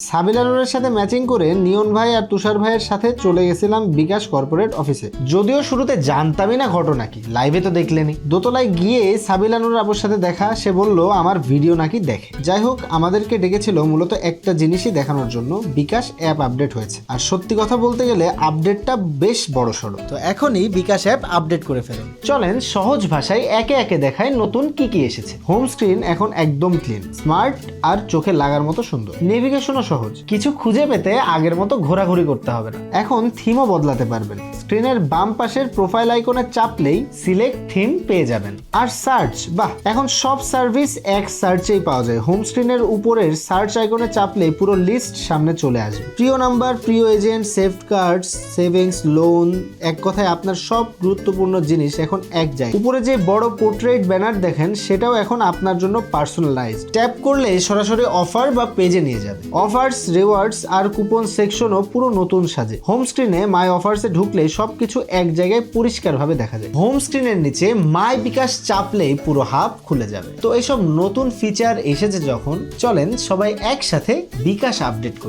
সাবিলানুরের সাথে ম্যাচিং করে নিয়ন ভাই আর তুষার ভাইয়ের সাথে চলে গেছিলাম বিকাশ কর্পোরেট অফিসে। যদিও শুরুতে জানতামই না ঘটনা কি লাইভে তো দেখলেনি দোতলায় গিয়ে সাবিলানুর আবুর সাথে দেখা, সে বলল, আমার ভিডিও নাকি দেখে। যাই হোক, আমাদেরকে ডেকেছিল মূলত একটা জিনিসই দেখানোর জন্য, বিকাশ অ্যাপ আপডেট হয়েছে। আর সত্যি কথা বলতে গেলে আপডেটটা বেশ বড় সড়ো। তো এখনই বিকাশ অ্যাপ আপডেট করে ফেলুন। চলেন, সহজ ভাষায় একে একে দেখায় নতুন কি কি এসেছে। হোম স্ক্রিন এখন একদম ক্লিন স্মার্ট আর চোখে লাগার মতো সুন্দর। নেভিগেশনও সহজ। কিছু খুঁজে পেতে আগের মতো ঘোরাঘুরি করতে হবে না। এখন থিমও বদলাতে পারবেন। স্ক্রিনের বাম পাশের প্রোফাইল আইকনে চাপলেই সিলেক্ট থিম পেয়ে যাবেন। আর সার্চ বাহ, এখন সব সার্ভিস এক সার্চেই পাওয়া যায়। হোম স্ক্রিনের উপরের সার্চ আইকনে চাপলেই পুরো লিস্ট সামনে চলে আসবে। প্রিয় নাম্বার প্রিয় এজেন্ট সেফট কার্ডস সেভিংস লোন এক কথায় আপনার সব গুরুত্বপূর্ণ জিনিস এখন এক জায়গায় উপরে যে বড় পোর্ট্রেট ব্যানার দেখেন, সেটাও এখন আপনার জন্য পার্সোনালাইজ ট্যাপ করলে সরাসরি অফার বা পেজে নিয়ে যাবে। অফার্স রিওয়ার্ডস আর কুপন সেকশনও পুরো নতুন সাজে। হোম স্ক্রিনে মাই অফার্সে ঢুকলে সবকিছু এক জায়গায় পরিষ্কারভাবে দেখা যায়। হোম স্ক্রিনের নিচে মাই বিকাশ চাপলেই পুরো হাব খুলে যাবে। তো এইসব নতুন ফিচার এসেছে যখন, চলেন সবাই একসাথে বিকাশ আপডেট করি।